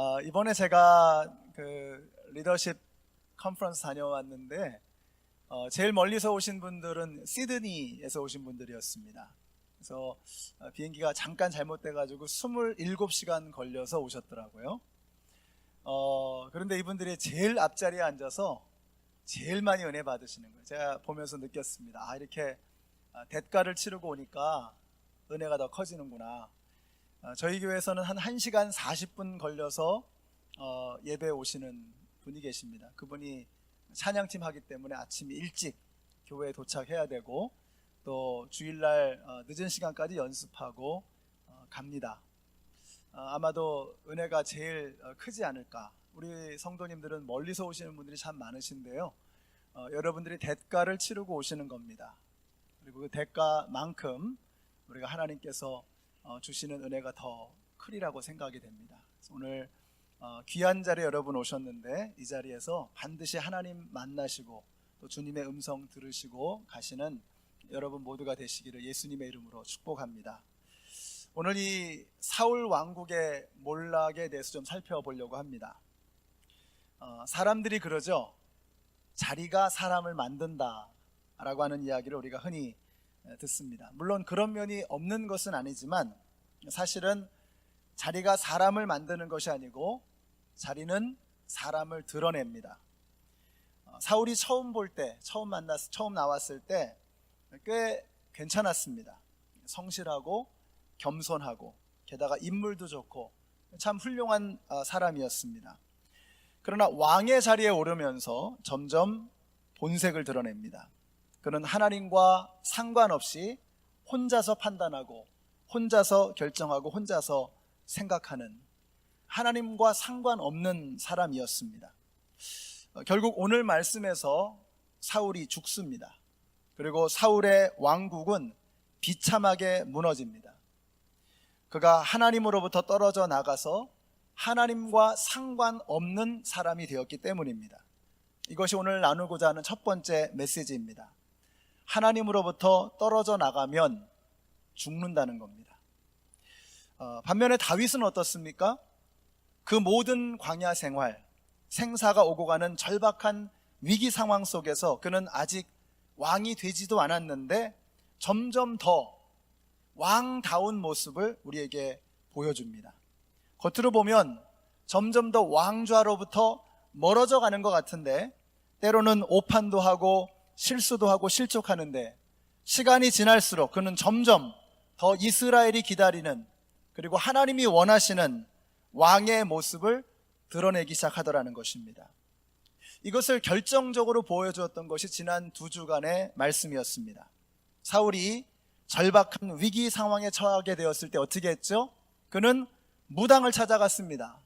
어, 이번에 제가 그 리더십 컨퍼런스 다녀왔는데 어, 제일 멀리서 오신 분들은 시드니에서 오신 분들이었습니다. 그래서 어, 비행기가 잠깐 잘못돼가지고 27시간 걸려서 오셨더라고요. 어, 그런데 이분들이 제일 앞자리에 앉아서 제일 많이 은혜 받으시는 거예요. 제가 보면서 느꼈습니다. 아, 이렇게 아, 대가를 치르고 오니까 은혜가 더 커지는구나. 어, 저희 교회에서는 한 1시간 40분 걸려서 어, 예배 오시는 분이 계십니다. 그분이 찬양팀 하기 때문에 아침 일찍 교회에 도착해야 되고 또 주일날 어, 늦은 시간까지 연습하고 어, 갑니다. 어, 아마도 은혜가 제일 어, 크지 않을까. 우리 성도님들은 멀리서 오시는 분들이 참 많으신데요. 어, 여러분들이 대가를 치르고 오시는 겁니다. 그리고 그 대가만큼 우리가 하나님께서 어, 주시는 은혜가 더 크리라고 생각이 됩니다. 오늘 어, 귀한 자리에 여러분 오셨는데 이 자리에서 반드시 하나님 만나시고 또 주님의 음성 들으시고 가시는 여러분 모두가 되시기를 예수님의 이름으로 축복합니다. 오늘 이 사울 왕국의 몰락에 대해서 좀 살펴보려고 합니다. 어, 사람들이 그러죠. 자리가 사람을 만든다라고 하는 이야기를 우리가 흔히 에, 듣습니다. 물론 그런 면이 없는 것은 아니지만 사실은 자리가 사람을 만드는 것이 아니고 자리는 사람을 드러냅니다. 어, 사울이 처음 볼 때, 처음 만났, 처음 나왔을 때 꽤 괜찮았습니다. 성실하고 겸손하고 게다가 인물도 좋고 참 훌륭한 어, 사람이었습니다. 그러나 왕의 자리에 오르면서 점점 본색을 드러냅니다. 그는 하나님과 상관없이 혼자서 판단하고 혼자서 결정하고 혼자서 생각하는 하나님과 상관없는 사람이었습니다. 어, 결국 오늘 말씀에서 사울이 죽습니다. 그리고 사울의 왕국은 비참하게 무너집니다. 그가 하나님으로부터 떨어져 나가서 하나님과 상관없는 사람이 되었기 때문입니다. 이것이 오늘 나누고자 하는 첫 번째 메시지입니다. 하나님으로부터 떨어져 나가면 죽는다는 겁니다. 어, 반면에 다윗은 어떻습니까? 그 모든 광야 생활, 생사가 오고 가는 절박한 위기 상황 속에서 그는 아직 왕이 되지도 않았는데 점점 더 왕다운 모습을 우리에게 보여줍니다. 겉으로 보면 점점 더 왕좌로부터 멀어져 가는 것 같은데 때로는 오판도 하고 실수도 하고 실족하는데 시간이 지날수록 그는 점점 더 이스라엘이 기다리는 그리고 하나님이 원하시는 왕의 모습을 드러내기 시작하더라는 것입니다. 이것을 결정적으로 보여주었던 것이 지난 두 주간의 말씀이었습니다. 사울이 절박한 위기 상황에 처하게 되었을 때 어떻게 했죠? 그는 무당을 찾아갔습니다.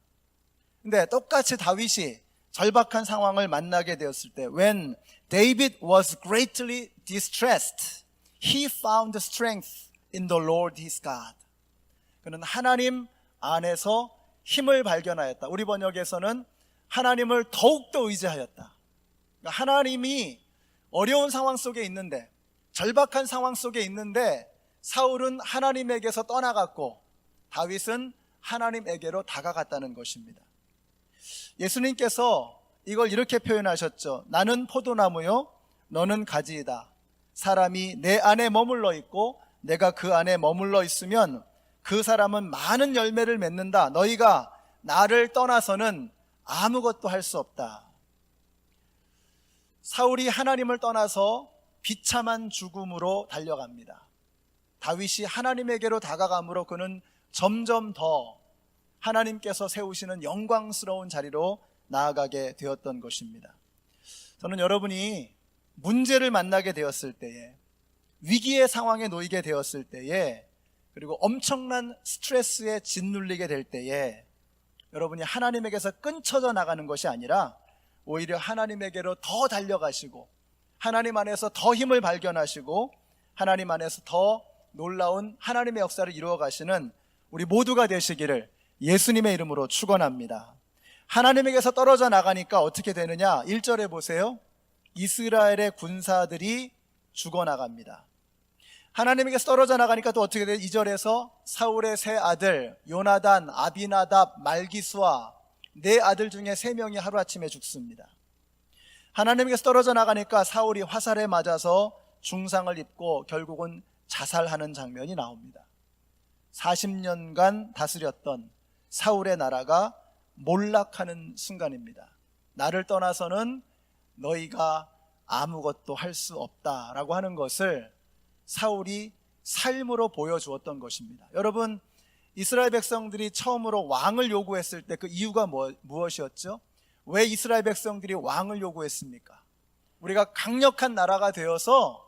근데 똑같이 다윗이 절박한 상황을 만나게 되었을 때 when David was greatly distressed he found strength in the Lord his God. 그는 하나님 안에서 힘을 발견하였다. 우리 번역에서는 하나님을 더욱더 의지하였다. 그러니까 하나님이 어려운 상황 속에 있는데 절박한 상황 속에 있는데 사울은 하나님에게서 떠나갔고 다윗은 하나님에게로 다가갔다는 것입니다. 예수님께서 이걸 이렇게 표현하셨죠. 나는 포도나무요, 너는 가지이다. 사람이 내 안에 머물러 있고 내가 그 안에 머물러 있으면 그 사람은 많은 열매를 맺는다. 너희가 나를 떠나서는 아무것도 할 수 없다. 사울이 하나님을 떠나서 비참한 죽음으로 달려갑니다. 다윗이 하나님에게로 다가감으로 그는 점점 더 하나님께서 세우시는 영광스러운 자리로 나아가게 되었던 것입니다. 저는 여러분이 문제를 만나게 되었을 때에 위기의 상황에 놓이게 되었을 때에 그리고 엄청난 스트레스에 짓눌리게 될 때에 여러분이 하나님에게서 끊쳐져 나가는 것이 아니라 오히려 하나님에게로 더 달려가시고 하나님 안에서 더 힘을 발견하시고 하나님 안에서 더 놀라운 하나님의 역사를 이루어 가시는 우리 모두가 되시기를 예수님의 이름으로 축원합니다. 하나님에게서 떨어져 나가니까 어떻게 되느냐? 1절에 보세요. 이스라엘의 군사들이 죽어 나갑니다. 하나님에게서 떨어져 나가니까 또 어떻게 돼요? 2절에서 사울의 세 아들 요나단, 아비나답, 말기수와 네 아들 중에 세 명이 하루아침에 죽습니다. 하나님께서 떨어져 나가니까 사울이 화살에 맞아서 중상을 입고 결국은 자살하는 장면이 나옵니다. 40년간 다스렸던 사울의 나라가 몰락하는 순간입니다. 나를 떠나서는 너희가 아무것도 할 수 없다라고 하는 것을 사울이 삶으로 보여주었던 것입니다. 여러분, 이스라엘 백성들이 처음으로 왕을 요구했을 때 그 이유가 뭐, 무엇이었죠? 왜 이스라엘 백성들이 왕을 요구했습니까? 우리가 강력한 나라가 되어서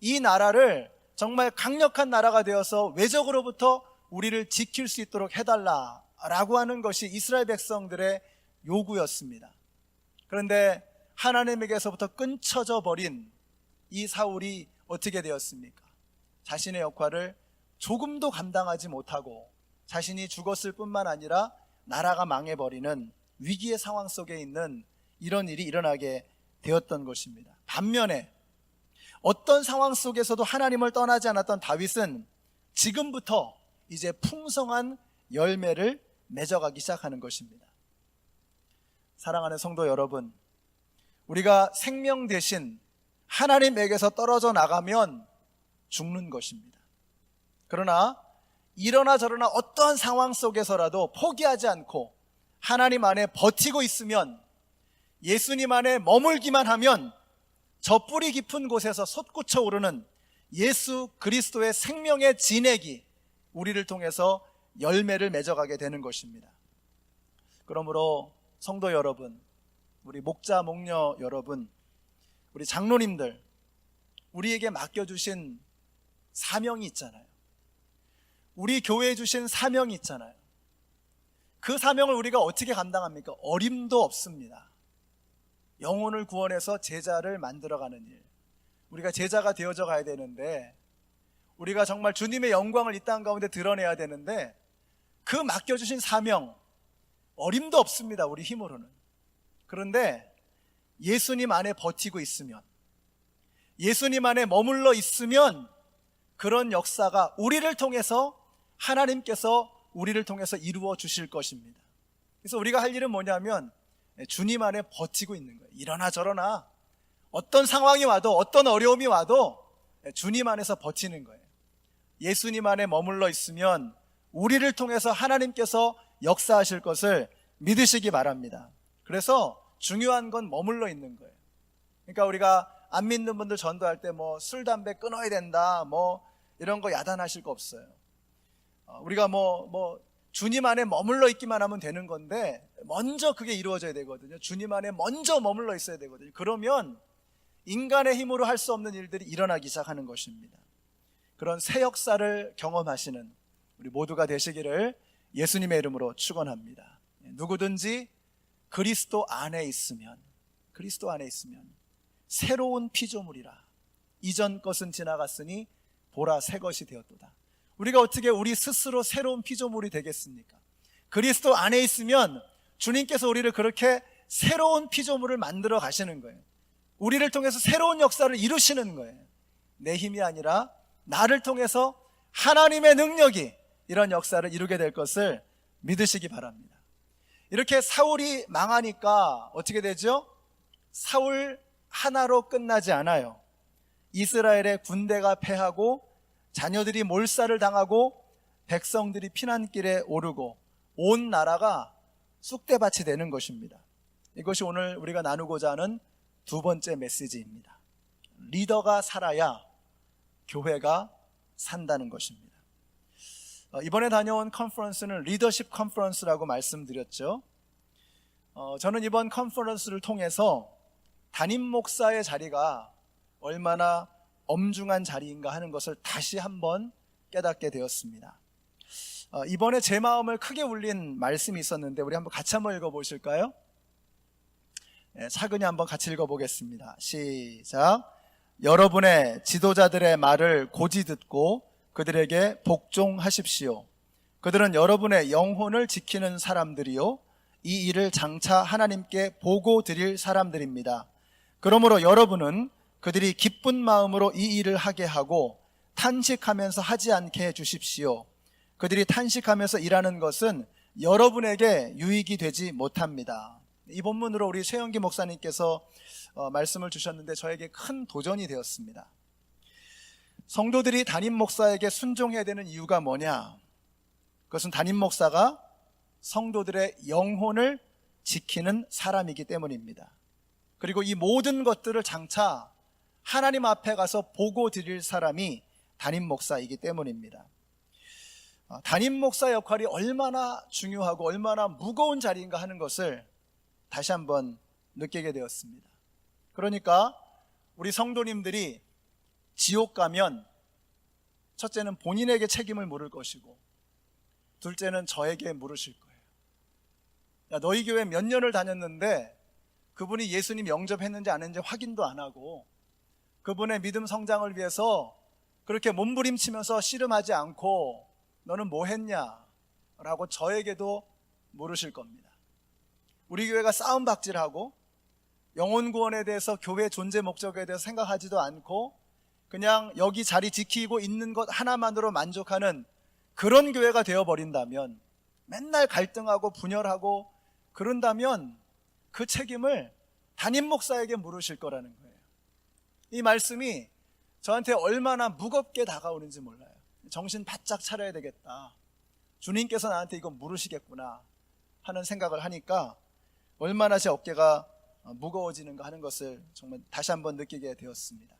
이 나라를 정말 강력한 나라가 되어서 외적으로부터 우리를 지킬 수 있도록 해달라 라고 하는 것이 이스라엘 백성들의 요구였습니다. 그런데 하나님에게서부터 끊쳐져 버린 이 사울이 어떻게 되었습니까? 자신의 역할을 조금도 감당하지 못하고 자신이 죽었을 뿐만 아니라 나라가 망해버리는 위기의 상황 속에 있는 이런 일이 일어나게 되었던 것입니다. 반면에 어떤 상황 속에서도 하나님을 떠나지 않았던 다윗은 지금부터 이제 풍성한 열매를 맺어가기 시작하는 것입니다. 사랑하는 성도 여러분, 우리가 생명 대신 하나님에게서 떨어져 나가면 죽는 것입니다. 그러나 이러나 저러나 어떠한 상황 속에서라도 포기하지 않고 하나님 안에 버티고 있으면 예수님 안에 머물기만 하면 저 뿌리 깊은 곳에서 솟구쳐 오르는 예수 그리스도의 생명의 진액이 우리를 통해서 열매를 맺어가게 되는 것입니다. 그러므로 성도 여러분, 우리 목자, 목녀 여러분, 우리 장로님들, 우리에게 맡겨주신 사명이 있잖아요. 우리 교회에 주신 사명이 있잖아요. 그 사명을 우리가 어떻게 감당합니까? 어림도 없습니다. 영혼을 구원해서 제자를 만들어가는 일. 우리가 제자가 되어져 가야 되는데, 우리가 정말 주님의 영광을 이 땅 가운데 드러내야 되는데, 그 맡겨주신 사명, 어림도 없습니다. 우리 힘으로는. 그런데 예수님 안에 버티고 있으면, 예수님 안에 머물러 있으면, 그런 역사가 우리를 통해서 하나님께서 우리를 통해서 이루어 주실 것입니다. 그래서 우리가 할 일은 뭐냐면 주님 안에 버티고 있는 거예요. 이러나 저러나 어떤 상황이 와도 어떤 어려움이 와도 주님 안에서 버티는 거예요. 예수님 안에 머물러 있으면 우리를 통해서 하나님께서 역사하실 것을 믿으시기 바랍니다. 그래서 중요한 건 머물러 있는 거예요. 그러니까 우리가 안 믿는 분들 전도할 때 뭐 술, 담배 끊어야 된다, 뭐 이런 거 야단하실 거 없어요. 어, 우리가 뭐, 뭐, 주님 안에 머물러 있기만 하면 되는 건데, 먼저 그게 이루어져야 되거든요. 주님 안에 먼저 머물러 있어야 되거든요. 그러면 인간의 힘으로 할 수 없는 일들이 일어나기 시작하는 것입니다. 그런 새 역사를 경험하시는 우리 모두가 되시기를 예수님의 이름으로 축원합니다. 누구든지 그리스도 안에 있으면, 그리스도 안에 있으면 새로운 피조물이라. 이전 것은 지나갔으니 보라 새 것이 되었도다. 우리가 어떻게 우리 스스로 새로운 피조물이 되겠습니까? 그리스도 안에 있으면 주님께서 우리를 그렇게 새로운 피조물을 만들어 가시는 거예요. 우리를 통해서 새로운 역사를 이루시는 거예요. 내 힘이 아니라 나를 통해서 하나님의 능력이 이런 역사를 이루게 될 것을 믿으시기 바랍니다. 이렇게 사울이 망하니까 어떻게 되죠? 사울 하나로 끝나지 않아요. 이스라엘의 군대가 패하고 자녀들이 몰살을 당하고 백성들이 피난길에 오르고 온 나라가 쑥대밭이 되는 것입니다. 이것이 오늘 우리가 나누고자 하는 두 번째 메시지입니다. 리더가 살아야 교회가 산다는 것입니다. 어, 이번에 다녀온 컨퍼런스는 리더십 컨퍼런스라고 말씀드렸죠. 어, 저는 이번 컨퍼런스를 통해서 담임 목사의 자리가 얼마나 엄중한 자리인가 하는 것을 다시 한번 깨닫게 되었습니다. 어, 이번에 제 마음을 크게 울린 말씀이 있었는데 우리 한번 같이 한번 읽어보실까요? 네, 차근히 한번 같이 읽어보겠습니다. 시작. 여러분의 지도자들의 말을 고지 듣고 그들에게 복종하십시오. 그들은 여러분의 영혼을 지키는 사람들이요. 이 일을 장차 하나님께 보고 드릴 사람들입니다. 그러므로 여러분은 그들이 기쁜 마음으로 이 일을 하게 하고 탄식하면서 하지 않게 해 주십시오. 그들이 탄식하면서 일하는 것은 여러분에게 유익이 되지 못합니다. 이 본문으로 우리 최영기 목사님께서 어, 말씀을 주셨는데 저에게 큰 도전이 되었습니다. 성도들이 담임 목사에게 순종해야 되는 이유가 뭐냐? 그것은 담임 목사가 성도들의 영혼을 지키는 사람이기 때문입니다. 그리고 이 모든 것들을 장차 하나님 앞에 가서 보고 드릴 사람이 담임 목사이기 때문입니다. 어, 담임 목사 역할이 얼마나 중요하고 얼마나 무거운 자리인가 하는 것을 다시 한번 느끼게 되었습니다. 그러니까 우리 성도님들이 지옥 가면 첫째는 본인에게 책임을 물을 것이고 둘째는 저에게 물으실 거예요. 야, 너희 교회 몇 년을 다녔는데 그분이 예수님 영접했는지 안 했는지 확인도 안 하고 그분의 믿음 성장을 위해서 그렇게 몸부림치면서 씨름하지 않고 너는 뭐 했냐? 라고 저에게도 물으실 겁니다. 우리 교회가 싸움 박질하고 영혼 구원에 대해서 교회 존재 목적에 대해서 생각하지도 않고 그냥 여기 자리 지키고 있는 것 하나만으로 만족하는 그런 교회가 되어버린다면 맨날 갈등하고 분열하고 그런다면 그 책임을 담임 목사에게 물으실 거라는 거예요. 이 말씀이 저한테 얼마나 무겁게 다가오는지 몰라요. 정신 바짝 차려야 되겠다. 주님께서 나한테 이거 물으시겠구나 하는 생각을 하니까 얼마나 제 어깨가 무거워지는가 하는 것을 정말 다시 한번 느끼게 되었습니다.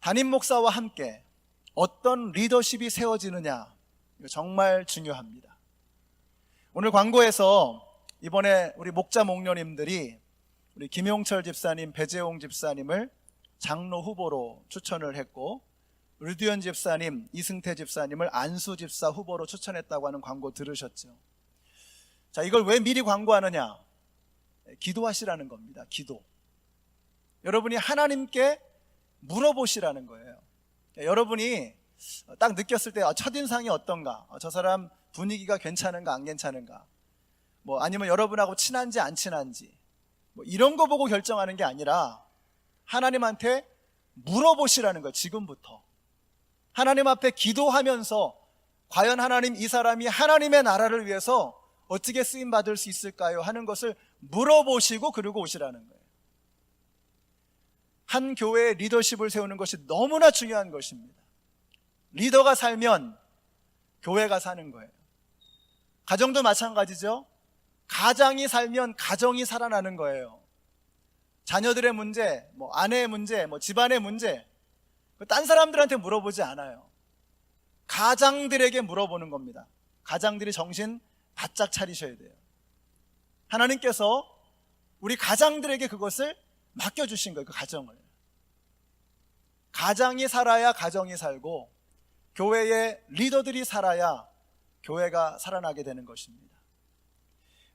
담임 목사와 함께 어떤 리더십이 세워지느냐 정말 중요합니다. 오늘 광고에서 이번에 우리 목자 목녀님들이 우리 김용철 집사님, 배재홍 집사님을 장로 후보로 추천을 했고 류두현 집사님, 이승태 집사님을 안수 집사 후보로 추천했다고 하는 광고 들으셨죠? 자, 이걸 왜 미리 광고하느냐? 기도하시라는 겁니다. 기도. 여러분이 하나님께 물어보시라는 거예요. 여러분이 딱 느꼈을 때 아, 첫인상이 어떤가? 아, 저 사람 분위기가 괜찮은가 안 괜찮은가? 뭐 아니면 여러분하고 친한지 안 친한지 뭐 이런 거 보고 결정하는 게 아니라 하나님한테 물어보시라는 거예요. 지금부터. 하나님 앞에 기도하면서 과연 하나님 이 사람이 하나님의 나라를 위해서 어떻게 쓰임 받을 수 있을까요? 하는 것을 물어보시고 그러고 오시라는 거예요. 한 교회의 리더십을 세우는 것이 너무나 중요한 것입니다. 리더가 살면 교회가 사는 거예요. 가정도 마찬가지죠. 가장이 살면 가정이 살아나는 거예요. 자녀들의 문제, 뭐 아내의 문제, 뭐 집안의 문제, 딴 사람들한테 물어보지 않아요. 가장들에게 물어보는 겁니다. 가장들이 정신 바짝 차리셔야 돼요. 하나님께서 우리 가장들에게 그것을 맡겨주신 거예요. 그 가정을. 가장이 살아야 가정이 살고 교회의 리더들이 살아야 교회가 살아나게 되는 것입니다.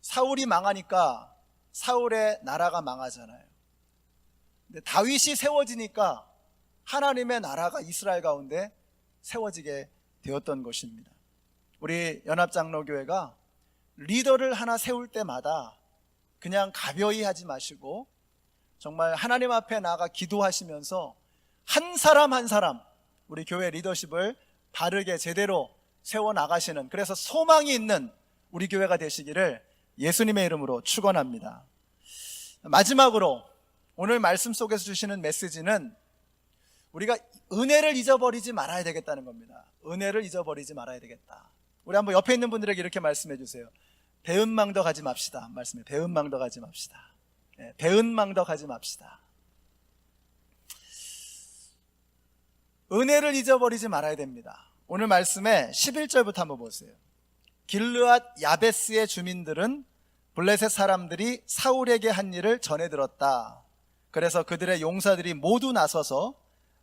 사울이 망하니까 사울의 나라가 망하잖아요. 근데 다윗이 세워지니까 하나님의 나라가 이스라엘 가운데 세워지게 되었던 것입니다. 우리 연합장로교회가 리더를 하나 세울 때마다 그냥 가벼이 하지 마시고 정말 하나님 앞에 나가 기도하시면서 한 사람 한 사람 우리 교회 리더십을 바르게 제대로 세워 나가시는 그래서 소망이 있는 우리 교회가 되시기를 예수님의 이름으로 축원합니다. 마지막으로 오늘 말씀 속에서 주시는 메시지는 우리가 은혜를 잊어버리지 말아야 되겠다는 겁니다. 은혜를 잊어버리지 말아야 되겠다. 우리 한번 옆에 있는 분들에게 이렇게 말씀해 주세요. 배은망덕 하지 맙시다. 말씀해. 배은망덕 하지 맙시다. 네, 배은망덕 하지 맙시다. 은혜를 잊어버리지 말아야 됩니다. 오늘 말씀에 11절부터 한번 보세요. 길르앗 야베스의 주민들은 블레셋 사람들이 사울에게 한 일을 전해 들었다. 그래서 그들의 용사들이 모두 나서서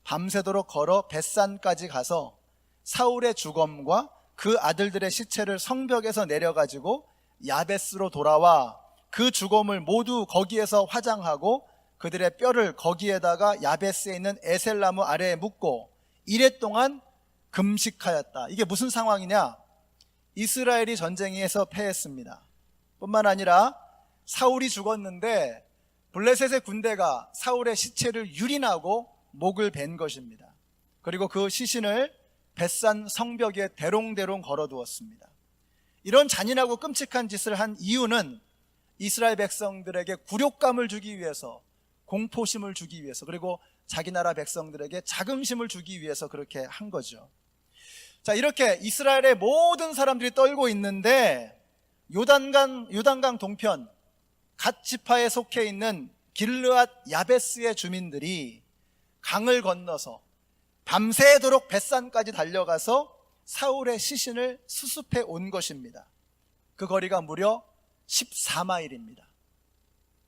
밤새도록 걸어 벳산까지 가서 사울의 주검과 그 아들들의 시체를 성벽에서 내려가지고 야베스로 돌아와 그 주검을 모두 거기에서 화장하고 그들의 뼈를 거기에다가 야베스에 있는 에셀나무 아래에 묻고 이래 동안 금식하였다. 이게 무슨 상황이냐? 이스라엘이 전쟁에서 패했습니다. 뿐만 아니라 사울이 죽었는데 블레셋의 군대가 사울의 시체를 유린하고 목을 벤 것입니다. 그리고 그 시신을 벳산 성벽에 대롱대롱 걸어두었습니다. 이런 잔인하고 끔찍한 짓을 한 이유는 이스라엘 백성들에게 굴욕감을 주기 위해서 공포심을 주기 위해서 그리고 자기 나라 백성들에게 자긍심을 주기 위해서 그렇게 한 거죠. 자, 이렇게 이스라엘의 모든 사람들이 떨고 있는데 요단강 요단강 동편 갓 지파에 속해 있는 길르앗 야베스의 주민들이 강을 건너서 밤새도록 벳산까지 달려가서 사울의 시신을 수습해 온 것입니다. 그 거리가 무려 14마일입니다.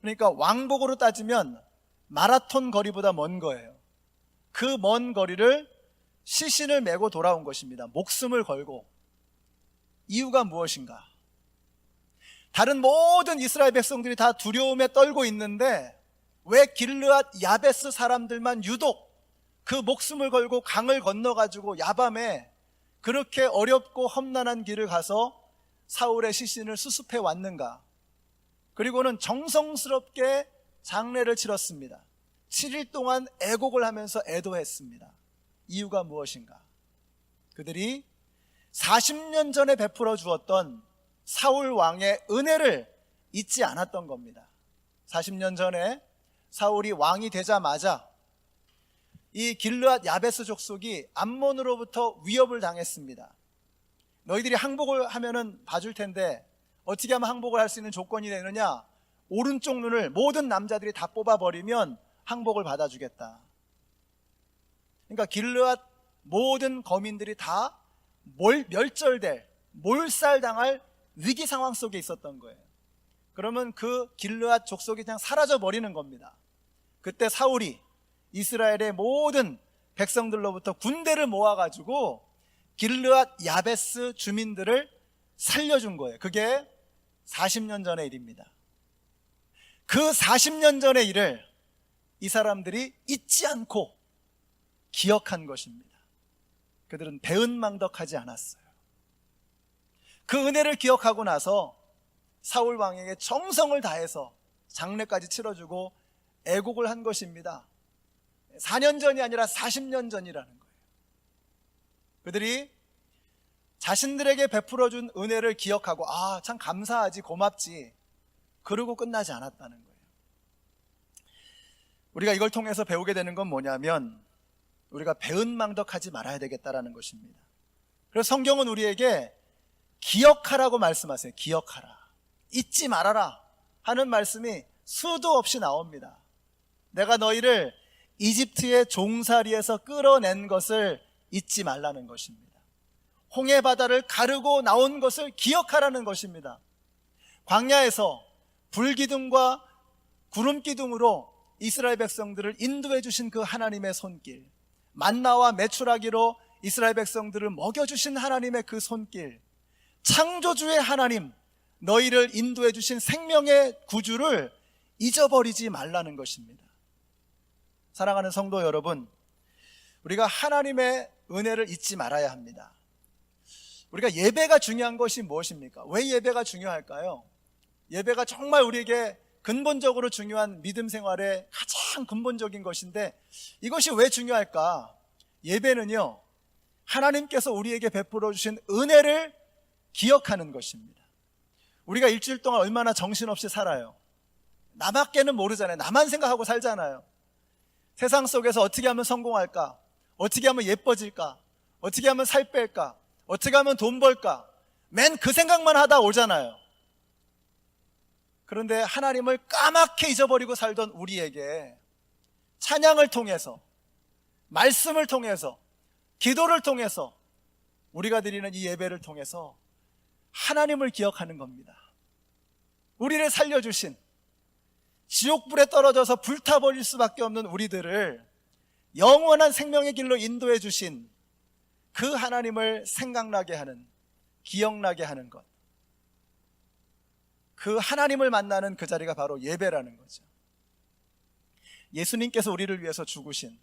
그러니까 왕복으로 따지면 마라톤 거리보다 먼 거예요. 그 먼 거리를 시신을 메고 돌아온 것입니다. 목숨을 걸고. 이유가 무엇인가? 다른 모든 이스라엘 백성들이 다 두려움에 떨고 있는데 왜 길르앗 야베스 사람들만 유독 그 목숨을 걸고 강을 건너가지고 야밤에 그렇게 어렵고 험난한 길을 가서 사울의 시신을 수습해 왔는가? 그리고는 정성스럽게 장례를 치렀습니다. 7일 동안 애곡을 하면서 애도했습니다. 이유가 무엇인가? 그들이 40년 전에 베풀어 주었던 사울 왕의 은혜를 잊지 않았던 겁니다. 40년 전에 사울이 왕이 되자마자 이 길르앗 야베스 족속이 암몬으로부터 위협을 당했습니다. 너희들이 항복을 하면은 봐줄 텐데 어떻게 하면 항복을 할 수 있는 조건이 되느냐? 오른쪽 눈을 모든 남자들이 다 뽑아버리면 항복을 받아주겠다. 그러니까 길르앗 모든 거민들이 다 몰, 멸절될, 몰살당할 위기 상황 속에 있었던 거예요. 그러면 그 길르앗 족속이 그냥 사라져 버리는 겁니다. 그때 사울이 이스라엘의 모든 백성들로부터 군대를 모아가지고 길르앗 야베스 주민들을 살려준 거예요. 그게 40년 전의 일입니다. 그 40년 전의 일을 이 사람들이 잊지 않고 기억한 것입니다. 그들은 배은망덕하지 않았어요. 그 은혜를 기억하고 나서 사울 왕에게 정성을 다해서 장례까지 치러주고 애곡을 한 것입니다. 4년 전이 아니라 40년 전이라는 거예요. 그들이 자신들에게 베풀어준 은혜를 기억하고, 아, 참 감사하지, 고맙지. 그러고 끝나지 않았다는 거예요. 우리가 이걸 통해서 배우게 되는 건 뭐냐면, 우리가 배은망덕하지 말아야 되겠다라는 것입니다. 그래서 성경은 우리에게 기억하라고 말씀하세요. 기억하라. 잊지 말아라. 하는 말씀이 수도 없이 나옵니다. 내가 너희를 이집트의 종살이에서 끌어낸 것을 잊지 말라는 것입니다. 홍해 바다를 가르고 나온 것을 기억하라는 것입니다. 광야에서 불기둥과 구름기둥으로 이스라엘 백성들을 인도해 주신 그 하나님의 손길, 만나와 메추라기로 이스라엘 백성들을 먹여 주신 하나님의 그 손길, 창조주의 하나님, 너희를 인도해 주신 생명의 구주를 잊어버리지 말라는 것입니다. 사랑하는 성도 여러분, 우리가 하나님의 은혜를 잊지 말아야 합니다. 우리가 예배가 중요한 것이 무엇입니까? 왜 예배가 중요할까요? 예배가 정말 우리에게 근본적으로 중요한 믿음 생활의 가장 근본적인 것인데 이것이 왜 중요할까? 예배는요, 하나님께서 우리에게 베풀어 주신 은혜를 기억하는 것입니다. 우리가 일주일 동안 얼마나 정신없이 살아요. 나밖에는 모르잖아요. 나만 생각하고 살잖아요. 세상 속에서 어떻게 하면 성공할까? 어떻게 하면 예뻐질까? 어떻게 하면 살 뺄까? 어떻게 하면 돈 벌까? 맨 그 생각만 하다 오잖아요. 그런데 하나님을 까맣게 잊어버리고 살던 우리에게 찬양을 통해서, 말씀을 통해서, 기도를 통해서, 우리가 드리는 이 예배를 통해서 하나님을 기억하는 겁니다. 우리를 살려주신, 지옥불에 떨어져서 불타버릴 수밖에 없는 우리들을 영원한 생명의 길로 인도해 주신 그 하나님을 생각나게 하는, 기억나게 하는 것. 그 하나님을 만나는 그 자리가 바로 예배라는 거죠. 예수님께서 우리를 위해서 죽으신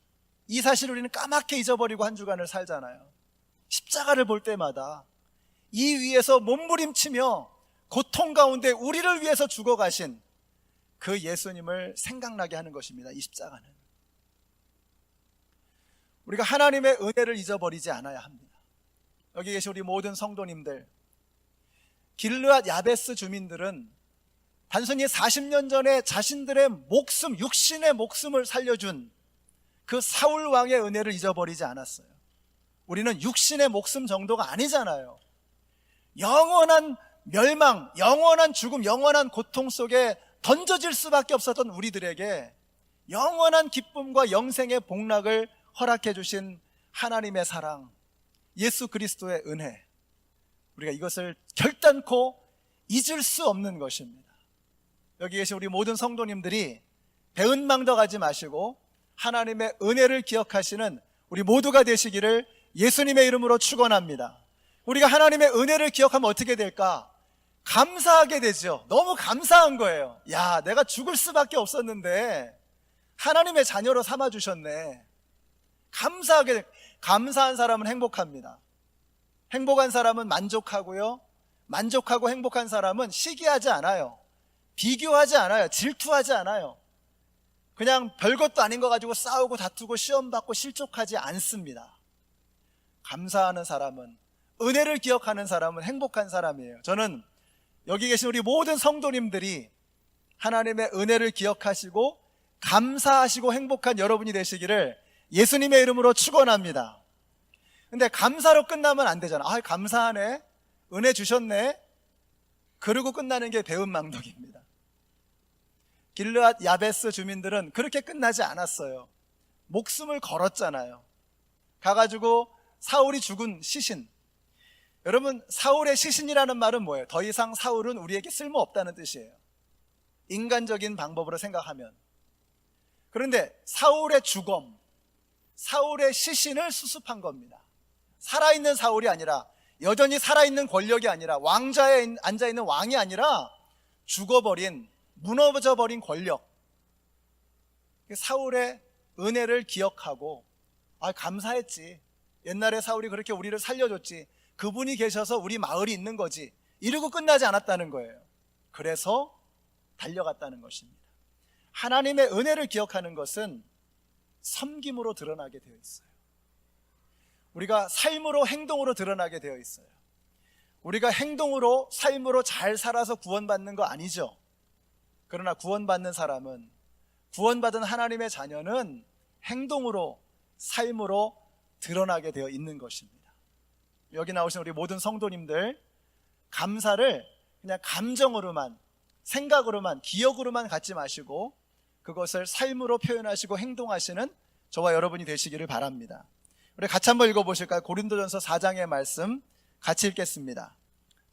이 사실을 우리는 까맣게 잊어버리고 한 주간을 살잖아요. 십자가를 볼 때마다 이 위에서 몸부림치며 고통 가운데 우리를 위해서 죽어가신 그 예수님을 생각나게 하는 것입니다. 이 십자가는. 우리가 하나님의 은혜를 잊어버리지 않아야 합니다. 여기 계신 우리 모든 성도님들, 길르앗 야베스 주민들은 단순히 40년 전에 자신들의 목숨, 육신의 목숨을 살려준 그 사울 왕의 은혜를 잊어버리지 않았어요. 우리는 육신의 목숨 정도가 아니잖아요. 영원한 멸망, 영원한 죽음, 영원한 고통 속에 던져질 수밖에 없었던 우리들에게 영원한 기쁨과 영생의 복락을 허락해 주신 하나님의 사랑, 예수 그리스도의 은혜. 우리가 이것을 결단코 잊을 수 없는 것입니다. 여기 계신 우리 모든 성도님들이 배은망덕하지 마시고 하나님의 은혜를 기억하시는 우리 모두가 되시기를 예수님의 이름으로 축원합니다. 우리가 하나님의 은혜를 기억하면 어떻게 될까? 감사하게 되죠. 너무 감사한 거예요. 야, 내가 죽을 수밖에 없었는데 하나님의 자녀로 삼아 주셨네. 감사하게 감사한 사람은 행복합니다. 행복한 사람은 만족하고요. 만족하고 행복한 사람은 시기하지 않아요. 비교하지 않아요. 질투하지 않아요. 그냥 별것도 아닌 거 가지고 싸우고 다투고 시험 받고 실족하지 않습니다. 감사하는 사람은 은혜를 기억하는 사람은 행복한 사람이에요. 저는 여기 계신 우리 모든 성도님들이 하나님의 은혜를 기억하시고 감사하시고 행복한 여러분이 되시기를 예수님의 이름으로 축원합니다. 근데 감사로 끝나면 안 되잖아. 아, 감사하네. 은혜 주셨네. 그러고 끝나는 게 배은망덕입니다. 길르앗 야베스 주민들은 그렇게 끝나지 않았어요. 목숨을 걸었잖아요. 가가지고 사울이 죽은 시신. 여러분, 사울의 시신이라는 말은 뭐예요? 더 이상 사울은 우리에게 쓸모없다는 뜻이에요. 인간적인 방법으로 생각하면. 그런데 사울의 주검, 사울의 시신을 수습한 겁니다. 살아있는 사울이 아니라 여전히 살아있는 권력이 아니라 왕자에 앉아있는 왕이 아니라 죽어버린 무너져버린 권력. 사울의 은혜를 기억하고 아 감사했지. 옛날에 사울이 그렇게 우리를 살려줬지. 그분이 계셔서 우리 마을이 있는 거지. 이러고 끝나지 않았다는 거예요. 그래서 달려갔다는 것입니다. 하나님의 은혜를 기억하는 것은 섬김으로 드러나게 되어 있어요 우리가 삶으로 행동으로 드러나게 되어 있어요. 우리가 행동으로 삶으로 잘 살아서 구원받는 거 아니죠. 그러나 구원받는 사람은 구원받은 하나님의 자녀는 행동으로 삶으로 드러나게 되어 있는 것입니다. 여기 나오신 우리 모든 성도님들 감사를 그냥 감정으로만 생각으로만 기억으로만 갖지 마시고 그것을 삶으로 표현하시고 행동하시는 저와 여러분이 되시기를 바랍니다. 우리 같이 한번 읽어보실까요? 고린도전서 4장의 말씀 같이 읽겠습니다.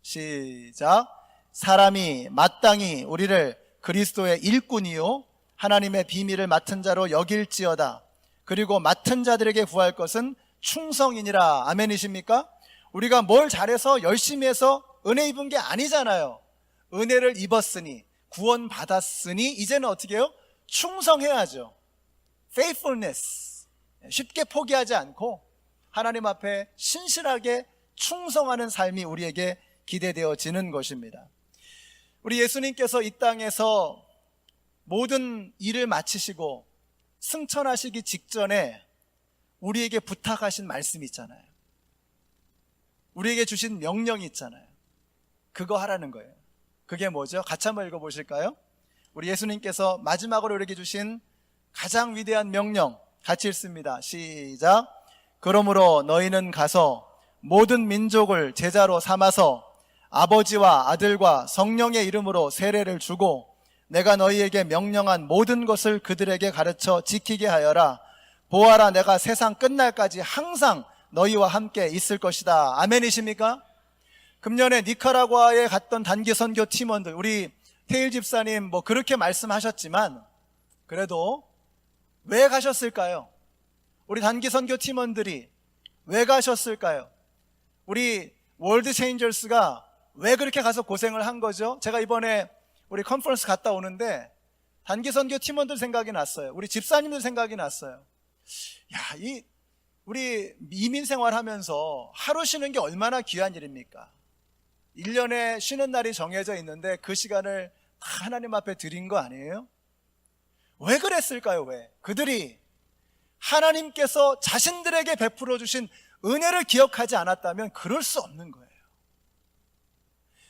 시작. 사람이 마땅히 우리를 그리스도의 일꾼이요 하나님의 비밀을 맡은 자로 여길지어다. 그리고 맡은 자들에게 구할 것은 충성이니라. 아멘이십니까? 우리가 뭘 잘해서 열심히 해서 은혜 입은 게 아니잖아요. 은혜를 입었으니 구원 받았으니 이제는 어떻게 해요? 충성해야죠. faithfulness. 쉽게 포기하지 않고 하나님 앞에 신실하게 충성하는 삶이 우리에게 기대되어지는 것입니다. 우리 예수님께서 이 땅에서 모든 일을 마치시고 승천하시기 직전에 우리에게 부탁하신 말씀이 있잖아요. 우리에게 주신 명령이 있잖아요. 그거 하라는 거예요. 그게 뭐죠? 같이 한번 읽어보실까요? 우리 예수님께서 마지막으로 우리에게 주신 가장 위대한 명령 같이 읽습니다. 시작. 그러므로 너희는 가서 모든 민족을 제자로 삼아서 아버지와 아들과 성령의 이름으로 세례를 주고 내가 너희에게 명령한 모든 것을 그들에게 가르쳐 지키게 하여라. 보아라 내가 세상 끝날까지 항상 너희와 함께 있을 것이다. 아멘이십니까? 금년에 니카라과에 갔던 단기 선교 팀원들 우리 테일 집사님 뭐 그렇게 말씀하셨지만 그래도 왜 가셨을까요? 우리 단기 선교 팀원들이 왜 가셨을까요? 우리 월드 체인저스가 왜 그렇게 가서 고생을 한 거죠? 제가 이번에 우리 컨퍼런스 갔다 오는데 단기 선교 팀원들 생각이 났어요. 우리 집사님들 생각이 났어요. 야, 이 우리 이민 생활하면서 하루 쉬는 게 얼마나 귀한 일입니까? 1년에 쉬는 날이 정해져 있는데 그 시간을 다 하나님 앞에 드린 거 아니에요? 왜 그랬을까요? 왜? 그들이 하나님께서 자신들에게 베풀어 주신 은혜를 기억하지 않았다면 그럴 수 없는 거예요.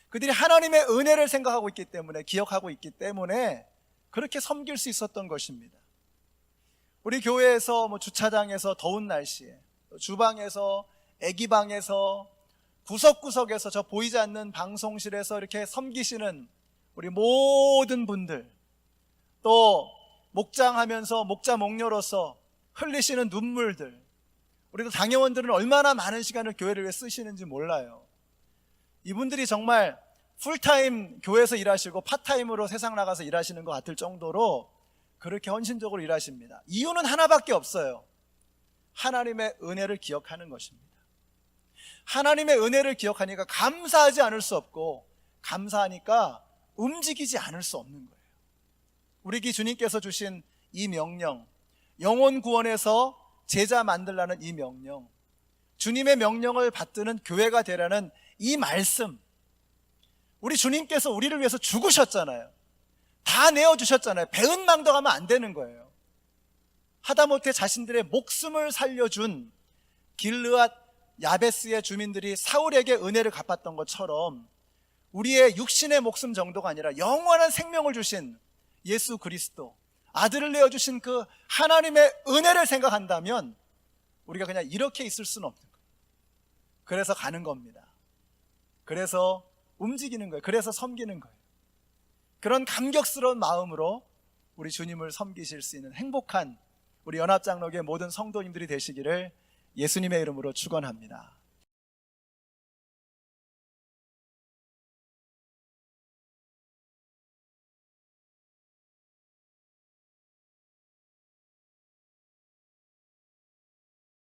그들이 하나님의 은혜를 생각하고 있기 때문에 기억하고 있기 때문에 그렇게 섬길 수 있었던 것입니다. 우리 교회에서 뭐 주차장에서 더운 날씨에 또 주방에서 애기 방에서 구석구석에서 저 보이지 않는 방송실에서 이렇게 섬기시는 우리 모든 분들 또 목장하면서 목자 목녀로서 흘리시는 눈물들 우리도 당회원들은 얼마나 많은 시간을 교회를 위해 쓰시는지 몰라요. 이분들이 정말 풀타임 교회에서 일하시고 파타임으로 세상 나가서 일하시는 것 같을 정도로 그렇게 헌신적으로 일하십니다. 이유는 하나밖에 없어요. 하나님의 은혜를 기억하는 것입니다. 하나님의 은혜를 기억하니까 감사하지 않을 수 없고 감사하니까 움직이지 않을 수 없는 거예요. 우리 기 주님께서 주신 이 명령, 영혼 구원에서 제자 만들라는 이 명령, 주님의 명령을 받드는 교회가 되라는 이 말씀, 우리 주님께서 우리를 위해서 죽으셨잖아요. 다 내어주셨잖아요. 배은망덕하면 안 되는 거예요. 하다못해 자신들의 목숨을 살려준 길르앗 야베스의 주민들이 사울에게 은혜를 갚았던 것처럼 우리의 육신의 목숨 정도가 아니라 영원한 생명을 주신 예수 그리스도 아들을 내어주신 그 하나님의 은혜를 생각한다면 우리가 그냥 이렇게 있을 수는 없는 거예요. 그래서 가는 겁니다. 그래서 움직이는 거예요. 그래서 섬기는 거예요. 그런 감격스러운 마음으로 우리 주님을 섬기실 수 있는 행복한 우리 연합장로교의 모든 성도님들이 되시기를 예수님의 이름으로 축원합니다.